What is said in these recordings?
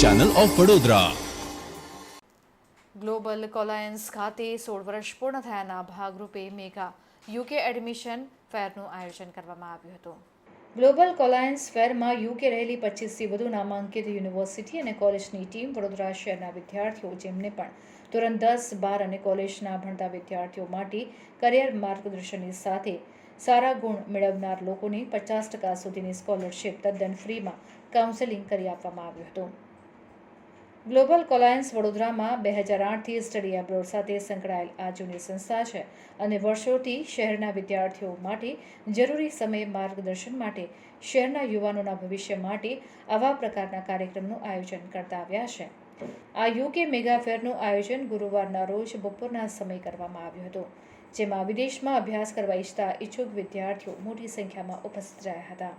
Channel of Vadodara global colliance ખાતે સોળ વર્ષ પૂર્ણ થયાના ભાગરૂપે મેગા યુકે એડમિશન ફેરનું આયોજન કરવામાં આવ્યું હતું. ગ્લોબલ કોલાયન્સ ફેરમાં યુકે રહેલી પચીસથી વધુ નામાંકિત યુનિવર્સિટી અને કોલેજની ટીમ વડોદરા શહેરના વિદ્યાર્થીઓ જેમને પણ ધોરણ દસ બાર અને કોલેજના ભણતા વિદ્યાર્થીઓ માટે કરિયર માર્ગદર્શનની સાથે સારા ગુણ મેળવનાર લોકોને પચાસ ટકા સુધીની સ્કોલરશિપ તદ્દન ફ્રીમાં કાઉન્સેલિંગ કરી આપવામાં આવ્યું હતું. ગ્લોબલ કોલાયન્સ વડોદરામાં બે હજાર આઠથી સ્ટડી એબ્રોડ સાથે સંકળાયેલ આ જૂની સંસ્થા છે અને વર્ષોથી શહેરના વિદ્યાર્થીઓ માટે જરૂરી સમય માર્ગદર્શન માટે, શહેરના યુવાનોના ભવિષ્ય માટે આવા પ્રકારના કાર્યક્રમનું આયોજન કરતા આવ્યા છે. આ યુકે મેગાફેરનું આયોજન ગુરુવારના રોજ બપોરના સમય કરવામાં આવ્યું હતું, જેમાં વિદેશમાં અભ્યાસ કરવા ઈચ્છતા ઈચ્છુક વિદ્યાર્થીઓ મોટી સંખ્યામાં ઉપસ્થિત રહ્યા હતા.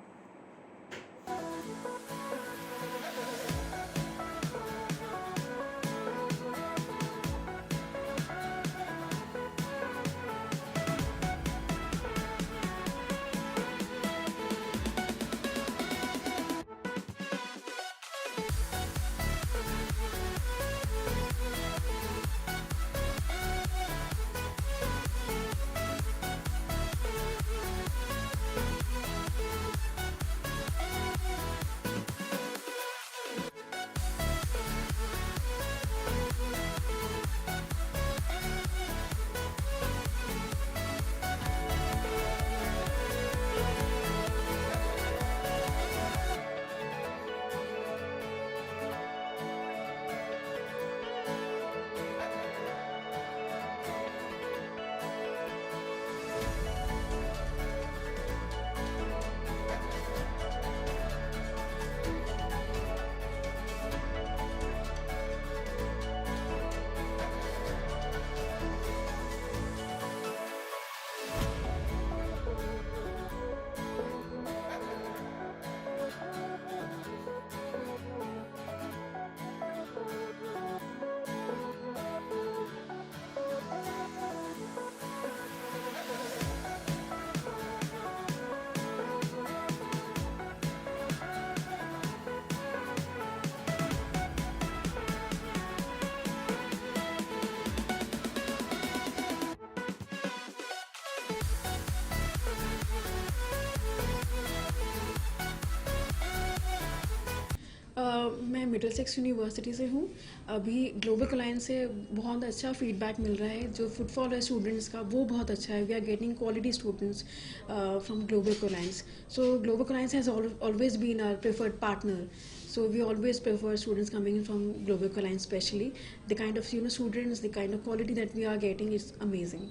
मिडलसेक्स यूनिवर्सिटी से हूँ। अभी ग्लोबल क्लाइन से बहुत अच्छा फीडबैक मिल रहा है। जो फुटफॉल है स्टूडेंट्स का, वो बहुत अच्छा है। We are getting quality students from global colliance so global colliance has always been our preferred partner so we always prefer students coming from global colliance specially the kind of you know students the kind of quality that we are getting is amazing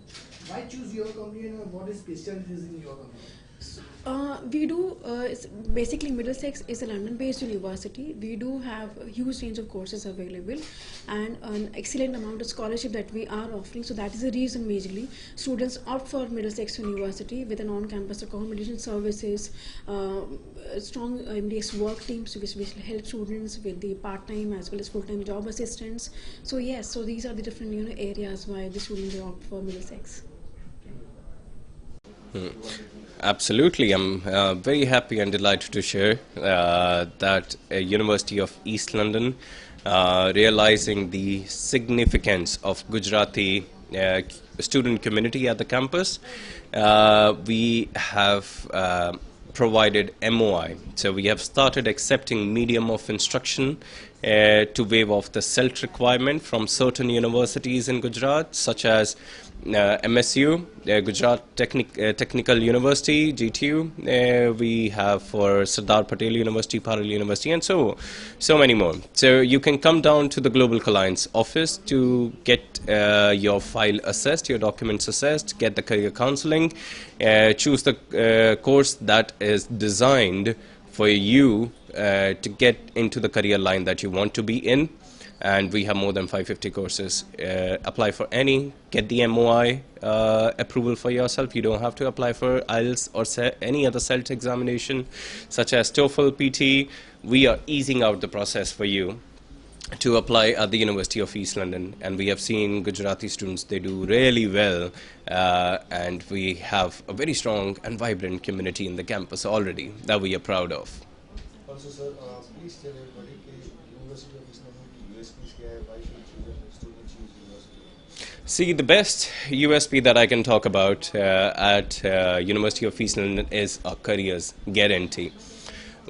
Uh, we do, uh, it's basically Middlesex is a London based university. We do have a huge range of courses available and an excellent amount of scholarship that we are offering. So, that is the reason majorly students opt for Middlesex University with an on campus accommodation services, uh, strong MDS work teams which which help students with the part time as well as full time job assistance. So, yes, so these are the different you know, areas why the students opt for Middlesex. Absolutely. I'm uh, very happy and delighted to share uh, that University of East London, uh, realizing the significance of Gujarati uh, student community at the campus, uh, we have uh, provided MOI. So we have started accepting medium of instruction to waive off the CELT requirement from certain universities in Gujarat, such as MSU, uh, Gujarat Technic- uh, Technical University, GTU. Uh, we have for Sardar Patel University, Parel University, and so so many more. So you can come down to the Global Alliance office to get uh, your file assessed, your documents assessed, get the career counseling, uh, choose the uh, course that is designed for you uh, to get into the career line that you want to be in and we have more than 550 courses. Uh, apply for any, get the MOI uh, approval for yourself. You don't have to apply for IELTS or any other CELT examination, such as TOEFL, PT. We are easing out the process for you to apply at the University of East London, and we have seen Gujarati students they do really well, uh, and we have a very strong and vibrant community in the campus already that we are proud of. Also, sir, uh, please tell everybody University of East London See, the best USP that I can talk about uh, at uh, University of East London is a careers guarantee.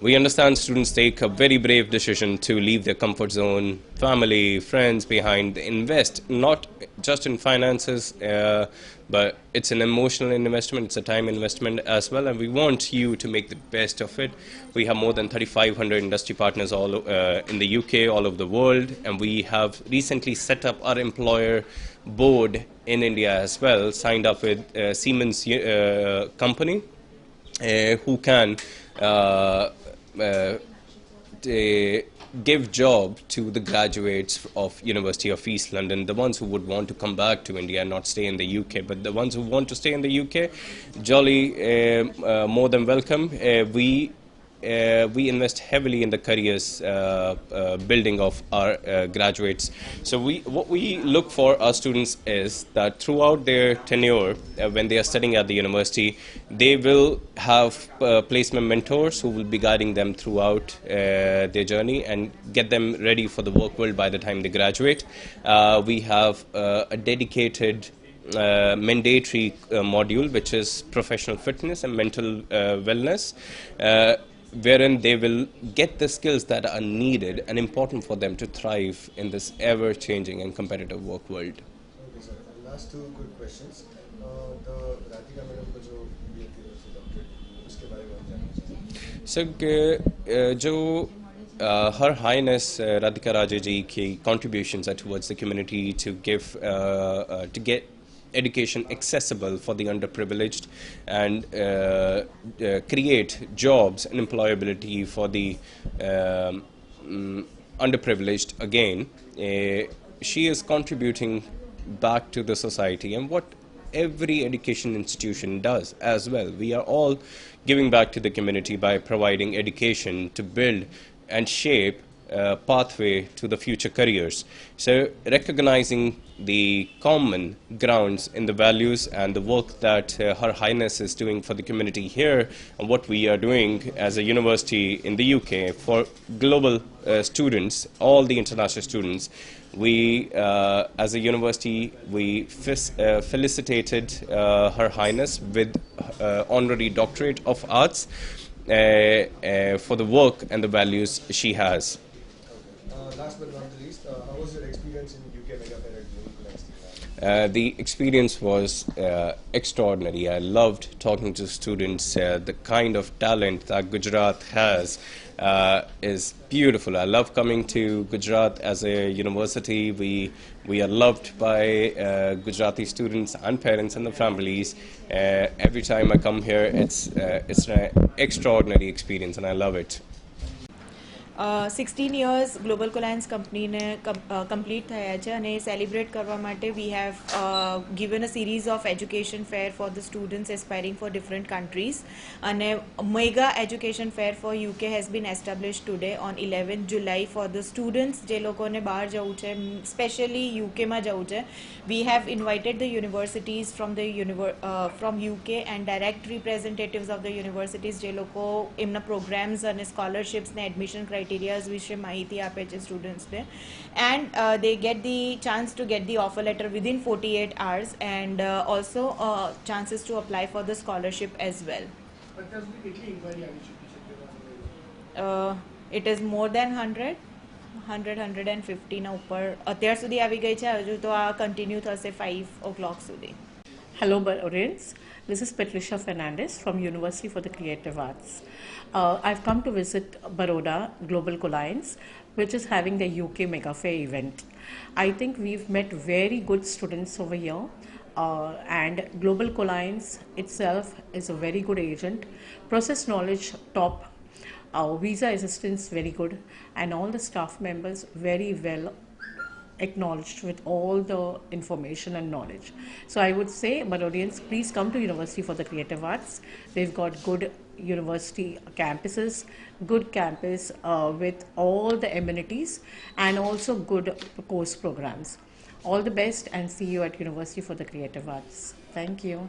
We understand students take a very brave decision to leave their comfort zone, family, friends behind, invest not just in finances, uh, but it's an emotional investment, it's a time investment as well, and we want you to make the best of it. We have more than 3,500 industry partners all uh, in the UK, all over the world, and we have recently set up our employer board in India as well, signed up with uh, Siemens uh, company, uh, who can uh, give job to the graduates of University of East London, the ones who would want to come back to India and not stay in the UK, but the ones who want to stay in the UK, jolly, uh, uh, more than welcome. Uh, we uh, we invest heavily in the careers uh, uh, building of our uh, graduates. So we, what we look for our students is that throughout their tenure, when they are studying at the university, they will have placement mentors who will be guiding them throughout their journey and get them ready for the work world by the time they graduate. We have a dedicated uh, mandatory uh, module, which is professional fitness and mental uh, wellness, wherein they will get the skills that are needed and important for them to thrive in this ever changing and competitive work world. Okay, sir. And last two quick questions. Uh, the Radhika madam का जो BLT से doctorate उसके बारे में हम जानना चाहते हैं. So, uh, जो uh, Her Highness uh, Radhika Raja ji ki contributions are towards the community to give uh, uh, to get education accessible for the underprivileged and uh, uh, create jobs and employability for the um, mm, underprivileged again. Uh, she is contributing back to the society and what every education institution does as well. We are all giving back to the community by providing education to build and shape a pathway to the future careers. So, recognizing the common grounds in the values and the work that uh, Her Highness is doing for the community here, and what we are doing as a university in the UK for global uh, students, all the international students, we, uh, as a university, we uh, felicitated uh, Her Highness with uh, honorary doctorate of arts for the work and the values she has. Uh, last but not the least, uh, how was your experience in UK Mega Fair at Global Connect? Uh, the experience was uh, extraordinary. I loved talking to students. Uh, the kind of talent that Gujarat has uh, is beautiful. I love coming to Gujarat as a university. We we are loved by uh, Gujarati students and parents and the families. Every time I come here, it's it's an extraordinary experience, and I love it. Sixteen years global colliance કંપનીને complete થયા છે અને celebrate કરવા માટે we have given a series of education fair for the students aspiring for different countries અને mega education fair for UK has been establish today on eleven July for the students જે લોકોને બહાર જવું છે specially યુકેમાં જવું છે. We have invited the universities from the univer from UK and direct representatives of the universities જે લોકો એમના પ્રોગ્રામ્સ અને સ્કોલરશિપ્સને એડમિશન ક્રાઇટેરિયાઝ વિશે માહિતી આપે છે સ્ટુડન્ટ્સને and they get the chance to get the offer letter within forty eight hours and also chances to apply for the scholarship as વેલ અત્યાર સુધી કેટલી ઇન્ક્વાયરી આવી ચૂકી છે પેલા it is more than hundred hundred hundred and ફિફ્ટીના ઉપર અત્યાર સુધી આવી ગઈ છે હજુ તો આ કન્ટિન્યુ થશે ફાઇવ ઓ ક્લોક સુધી Hello, Audience. this is Patricia Fernandez from University for the Creative Arts. Uh, I've come to visit Baroda Global Alliance, which is having the UK Mega Fair event. I think we've met very good students over here. Uh, and Global Alliance itself is a very good agent. Process knowledge top, our visa assistance very good, and all the staff members very well acknowledged with all the information and knowledge. So I would say, Barodians, please come to University for the Creative Arts. They've got good university campuses, good campus uh, with all the amenities and also good course programs. All the best and see you at University for the Creative Arts. Thank you.